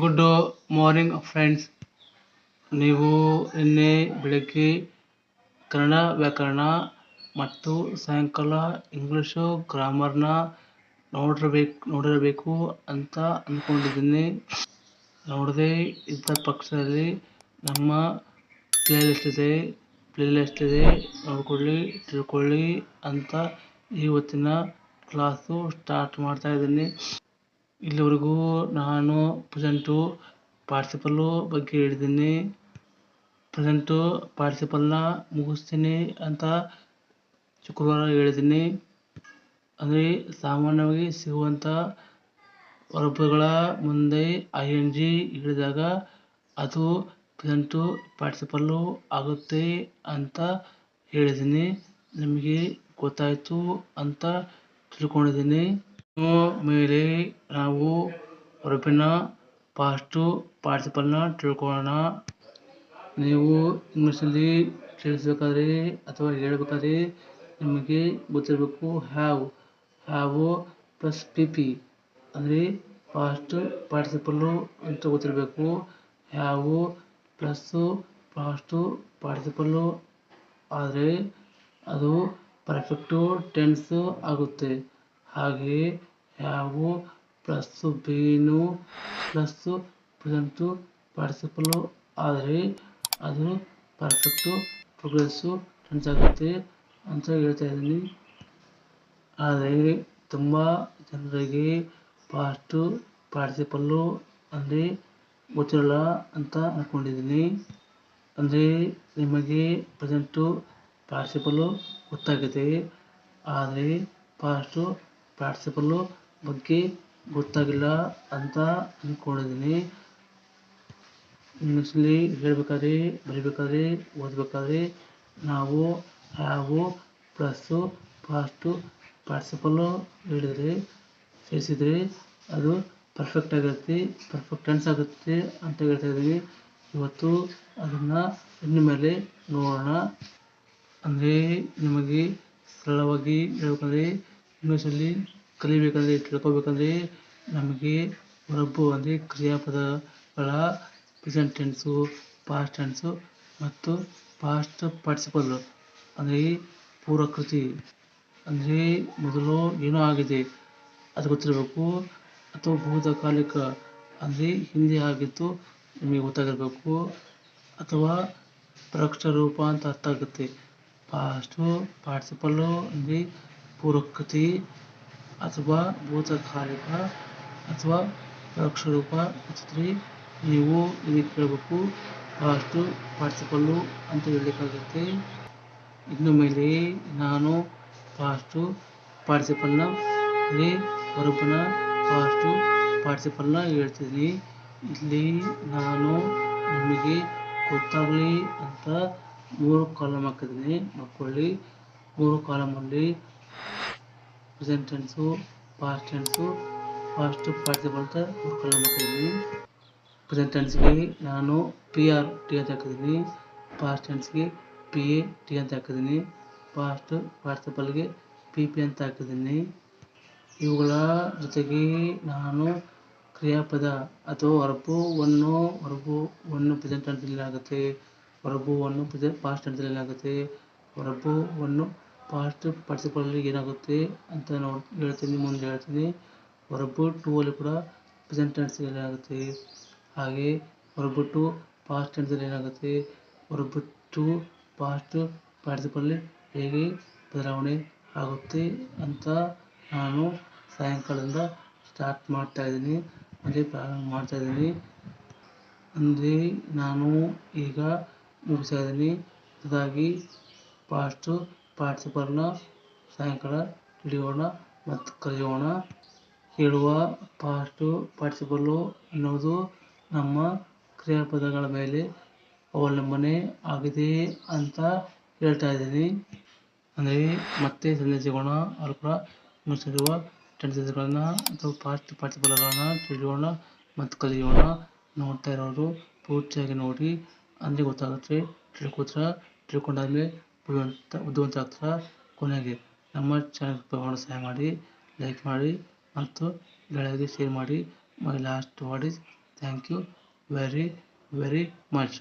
Good morning friends. ನೀವು ನಿನ್ನೆ ಬೆಳಗ್ಗೆ ಕನ್ನಡ ವ್ಯಾಕರಣ ಮತ್ತು ಸಾಯಂಕಾಲ ಇಂಗ್ಲೀಷು ಗ್ರಾಮರ್ನ ನೋಡಿರ್ಬೇಕು, ನೋಡಿರಬೇಕು ಅಂತ ಅಂದ್ಕೊಂಡಿದ್ದೀನಿ. ನೋಡದೆ ಇದ್ದ ಪಕ್ಷದಲ್ಲಿ ನಮ್ಮ ಪ್ಲೇ ಲಿಸ್ಟ್ ಇದೆ. ಪ್ಲೇ ಲಿಸ್ಟ್ ಇದೆ. ನೋಡಿಕೊಳ್ಳಿ, ತಿಳ್ಕೊಳ್ಳಿ ಅಂತ ಇವತ್ತಿನ ಕ್ಲಾಸು ಸ್ಟಾರ್ಟ್ ಮಾಡ್ತಾ ಇದ್ದೀನಿ. ಇಲ್ಲಿವರೆಗೂ ನಾನು ಪ್ರೆಸೆಂಟು ಪಾರ್ಟಿಸಿಪಲ್ಲು ಬಗ್ಗೆ ಹೇಳಿದ್ದೀನಿ. ಪ್ರೆಸೆಂಟು ಪಾರ್ಟಿಸಿಪಲ್ನ ಮುಗಿಸ್ತೀನಿ ಅಂತ ಶುಕ್ರವಾರ ಹೇಳಿದ್ದೀನಿ. ಅಂದರೆ ಸಾಮಾನ್ಯವಾಗಿ ಸಿಗುವಂಥ ವರ್ಬಗಳ ಮುಂದೆ ಐ ಎನ್ ಜಿ ಹೇಳಿದಾಗ ಅದು ಪ್ರೆಸೆಂಟು ಪಾರ್ಟಿಸಿಪಲ್ಲು ಆಗುತ್ತೆ ಅಂತ ಹೇಳಿದ್ದೀನಿ. ನಿಮಗೆ ಗೊತ್ತಾಯಿತು ಅಂತ ತಿಳ್ಕೊಂಡಿದ್ದೀನಿ. ಮೇಲೆ ನಾವು ಹೊರಪಿನ ಪಾಸ್ಟು ಪಾರ್ಟಿಸಿಪಲ್ನ ತಿಳ್ಕೊಳ್ಳೋಣ. ನೀವು ಇಂಗ್ಲೀಷಲ್ಲಿ ತಿಳಿಸ್ಬೇಕಾದ್ರೆ ಅಥವಾ ಹೇಳಬೇಕಾದ್ರೆ ನಿಮಗೆ ಗೊತ್ತಿರಬೇಕು have have plus P P ಅಂದರೆ ಪಾಸ್ಟ್ ಪಾರ್ಟಿಸಿಪಲ್ಲು ಅಂತ ಗೊತ್ತಿರಬೇಕು. ಹ್ಯಾವು ಪ್ಲಸ್ಸು ಪಾಸ್ಟು ಪಾರ್ಟಿಸಿಪಲ್ಲು ಆದರೆ ಅದು ಪರ್ಫೆಕ್ಟು ಟೆನ್ಸು ಆಗುತ್ತೆ. ಹಾಗೆ have plus been plus present participle ಆದರೆ ಅದು ಪರ್ಫೆಕ್ಟು ಪ್ರೋಗ್ರೆಸ್ಸು ಟೆನ್ಸ್ ಆಗುತ್ತೆ ಅಂತ ಹೇಳ್ತಾ ಇದ್ದೀನಿ. ಆದರೆ ತುಂಬ ಜನರಿಗೆ ಪಾಸ್ಟು ಪಾರ್ಟಿಸಿಪಲ್ಲು ಅಂದರೆ ಗೊತ್ತಿರಲ್ಲ ಅಂತ ಅಂದ್ಕೊಂಡಿದ್ದೀನಿ ಅಂದರೆ ನಿಮಗೆ ಪ್ರೆಸೆಂಟು ಪಾರ್ಟಿಸಿಪಲ್ಲು ಗೊತ್ತಾಗಿದೆ ಆದರೆ ಪಾಸ್ಟು ಪಾರ್ಟಿಸಿಪಲ್ಲು ಬಗ್ಗೆ ಗೊತ್ತಾಗಿಲ್ಲ ಅಂತ ಅಂದ್ಕೊಂಡಿದ್ದೀನಿ ಇಂಗ್ಲೀಷಲ್ಲಿ ಹೇಳಬೇಕಾದ್ರೆ, ಬರಿಬೇಕಾದ್ರೆ, ಓದಬೇಕಾದ್ರೆ ನಾವು ಹ್ಯಾವು ಪ್ಲಸ್ಸು ಪಾಸ್ಟು ಪಾರ್ಟಿಸಿಪಲ್ ಹೇಳಿದರೆ, ಸೇರಿಸಿದರೆ ಅದು ಪರ್ಫೆಕ್ಟ್ ಆಗಿರುತ್ತೆ ಪರ್ಫೆಕ್ಟ್ ಟೆನ್ಸ್ ಆಗುತ್ತೆ ಅಂತ ಹೇಳ್ತಾ ಇದ್ದೀವಿ. ಇವತ್ತು ಅದನ್ನು ಇನ್ನು ಮೇಲೆ ನೋಡೋಣ. ಅಂದರೆ ನಿಮಗೆ ಸರಳವಾಗಿ ಹೇಳ್ಬೇಕಂದ್ರೆ ಇಂಗ್ಲೀಷಲ್ಲಿ ಕಲಿಬೇಕಂದ್ರೆ, ತಿಳ್ಕೊಬೇಕಂದ್ರೆ ನಮಗೆ ವರ್ಬು ಅಂದರೆ ಕ್ರಿಯಾಪದಗಳ ಪ್ರೆಸೆಂಟ್ ಟೆನ್ಸು ಪಾಸ್ಟ್ ಟೆನ್ಸು ಮತ್ತು ಪಾಸ್ಟ್ ಪಾರ್ಟಿಸಿಪಲ್ಲು ಅಂದರೆ ಪೂರ್ವಕೃತಿ. ಅಂದರೆ ಮೊದಲು ಏನೋ ಆಗಿದೆ, ಅದು ಗೊತ್ತಿರಬೇಕು. ಅಥವಾ ಭೂತಕಾಲಿಕ ಅಂದರೆ ಹಿಂದೆ ಆಗಿತ್ತು ನಿಮಗೆ ಗೊತ್ತಾಗಿರಬೇಕು. ಅಥವಾ ಪರೋಕ್ಷ ರೂಪ ಅಂತ ಅರ್ಥ ಆಗುತ್ತೆ. ಪಾಸ್ಟು ಪಾರ್ಟಿಸಿಪಲ್ಲು ಅಂದರೆ ಪೂರ್ವಕೃತಿ ಅಥವಾ ಭೂತಕಾಲಿಕ ಅಥವಾ ಪರೋಕ್ಷ ರೂಪ ಗೊತ್ತಿದ್ರೆ ನೀವು ಇದಕ್ಕೆ ಕೇಳಬೇಕು. ಪಾಸ್ಟು ಪಾರ್ಟಿಸಿಪಲ್ಲು ಅಂತ ಹೇಳಬೇಕಾಗುತ್ತೆ ಇನ್ನು ಮೇಲೆ ನಾನು ಪಾಸ್ಟು ಪಾರ್ಟಿಸಿಪಲ್ನ ಇಲ್ಲಿ ಹೊರಬನ ಪಾಸ್ಟು ಪಾರ್ಟಿಸಿಪಲ್ನ ಹೇಳ್ತಿದ್ದೀನಿ ಇಲ್ಲಿ ನಾನು ನಿಮಗೆ ಗೊತ್ತಾಗಲಿ ಅಂತ ಮೂರು ಕಾಲಮ್ ಹಾಕಿದ್ದೀನಿ. ನೋಡ್ಕೊಳ್ಳಿ ಮೂರು ಕಾಲಮಲ್ಲಿ present tense past tense past participle ಅಂತ ಮೂರು ಕಾಲಮ್ ಹಾಕಿದ್ದೀನಿ ಪ್ರೆಸೆಂಟ್ ಟೆನ್ಸ್ಗೆ ನಾನು ಪಿ ಆರ್ ಟಿ ಅಂತ ಹಾಕಿದ್ದೀನಿ. ಪಾಸ್ಟ್ ಟೆನ್ಸ್ಗೆ ಪಿ ಎ ಟಿ ಅಂತ ಹಾಕಿದ್ದೀನಿ. ಪಾಸ್ಟ್ ಪಾರ್ಟಿಸಿಪಲ್ಗೆ ಪಿ ಪಿ ಅಂತ ಹಾಕಿದ್ದೀನಿ. ಇವುಗಳ ಜೊತೆಗೆ ನಾನು ಕ್ರಿಯಾಪದ ಅಥವಾ ಅನ್ನು ಒನ್ನು ಪ್ರೆಸೆಂಟ್ ಟೆನ್ಸಲ್ಲಿ ಆಗುತ್ತೆ. ಹೊರಬು ಒನ್ನು ಪ್ರೆಸೆಂಟ್ ಪಾಸ್ಟ್ ಟೆನ್ಸಲ್ಲಿ ಆಗುತ್ತೆ. ವರ್ಬು ಪಾಸ್ಟ್ ಪಾರ್ಟಿಸಿಪಲಲ್ಲಿ ಏನಾಗುತ್ತೆ ಅಂತ ನೋಡಿ, ಹೇಳ್ತೀನಿ, ಮುಂದೆ ಹೇಳ್ತೀನಿ. ವರ್ಬು ಟೂ ಅಲ್ಲಿ ಕೂಡ ಪ್ರೆಸೆಂಟ್ ಟೆನ್ಸಲ್ಲಿ ಏನಾಗುತ್ತೆ? ಹಾಗೆ ವರ್ಬು ಟು ಪಾಸ್ಟ್ ಟೆನ್ಸಲ್ಲಿ ಏನಾಗುತ್ತೆ? ವರ್ಬು ಟು ಪಾಸ್ಟ್ ಪಾರ್ಟಿಸಿಪಲ್ ಹೇಗೆ ಬದಲಾವಣೆ ಆಗುತ್ತೆ ಅಂತ ನಾನು ಸಾಯಂಕಾಲದಿಂದ ಸ್ಟಾರ್ಟ್ ಮಾಡ್ತಾ ಇದ್ದೀನಿ. ಅಂದರೆ ಪ್ರಾರಂಭ ಮಾಡ್ತಾ ಇದ್ದೀನಿ. ಅಂದರೆ ನಾನು ಈಗ ಮುಗಿಸ್ತಾ ಇದ್ದೀನಿ. ಅದಾಗಿ ಪಾಸ್ಟು ಪಾರ್ಟಿಸಿಪಲ್ನ ಸಾಯಂಕಾಲ ಹಿಡಿಯೋಣ ಮತ್ತು ಕಲಿಯೋಣ. ಹೇಳುವ ಪಾಸ್ಟು ಪಾರ್ಟಿಸಿಪಲ್ಲು ಅನ್ನೋದು ನಮ್ಮ ಕ್ರಿಯಾಪದಗಳ ಮೇಲೆ ಅವಲಂಬನೆ ಆಗಿದೆ ಅಂತ ಹೇಳ್ತಾ ಇದ್ದೀನಿ. ಅಂದರೆ ಮತ್ತೆ ಸಂದೇಶ ಸಿಗೋಣ ಅವರು ಕೂಡ ಮುಚ್ಚಿರುವ ಟೆನ್ಸಸ್ಗಳನ್ನ ಅಥವಾ ಪಾಸ್ಟ್ ಪಾರ್ಟಿಸಿಪಲ್ಗಳನ್ನು ತಿಳಿಯೋಣ ಮತ್ತು ಕಲಿಯೋಣ. ನೋಡ್ತಾ ಇರೋರು ಪೂರ್ತಿಯಾಗಿ ನೋಡಿ. ಅಂದರೆ ಗೊತ್ತಾಗುತ್ತೆ. ತಿಳ್ಕೊತೀರ ತಿಳ್ಕೊಂಡಾದ್ಮೇಲೆ ಬುದ್ಧಿವಂತ ಬುದ್ಧಿವಂತ ಆಗ್ತೀರ ಕೊನೆಗೆ ನಮ್ಮ ಚಾನಲ್ ಪ್ರಮಾಣ ಸಹಾಯ ಮಾಡಿ ಲೈಕ್ ಮಾಡಿ ಮತ್ತು ಗೆಳೆಯರಿಗೆ ಶೇರ್ ಮಾಡಿ. Last word is thank you very very much